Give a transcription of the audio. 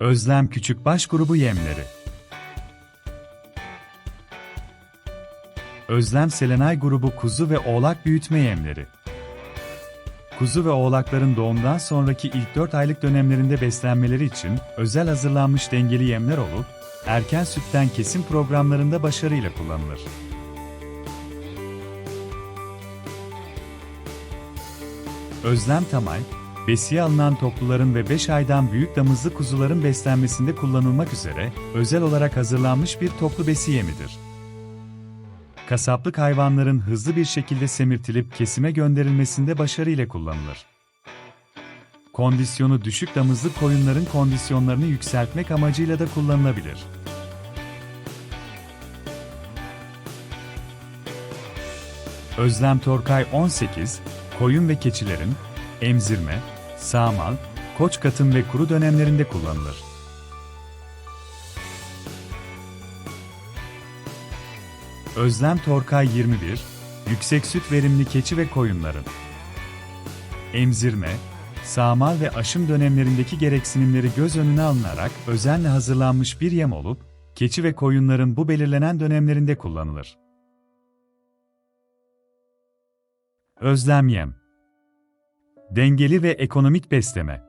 Özlem Küçükbaş grubu yemleri. Özlem Selenay grubu kuzu ve oğlak büyütme yemleri. Kuzu ve oğlakların doğumdan sonraki ilk 4 aylık dönemlerinde beslenmeleri için özel hazırlanmış dengeli yemler olup, erken sütten kesim programlarında başarıyla kullanılır. Özlem Tamay, besiye alınan topluların ve 5 aydan büyük damızlı kuzuların beslenmesinde kullanılmak üzere özel olarak hazırlanmış bir toplu besi yemidir. Kasaplık hayvanların hızlı bir şekilde semirtilip kesime gönderilmesinde başarıyla kullanılır. Kondisyonu düşük damızlı koyunların kondisyonlarını yükseltmek amacıyla da kullanılabilir. Özlem Torkay 18, koyun ve keçilerin emzirme, sağmal, koç katım ve kuru dönemlerinde kullanılır. Özlem Torkay 21, yüksek süt verimli keçi ve koyunların emzirme, sağmal ve aşım dönemlerindeki gereksinimleri göz önüne alınarak özenle hazırlanmış bir yem olup, keçi ve koyunların bu belirlenen dönemlerinde kullanılır. Özlem yem Dengeli ve ekonomik besleme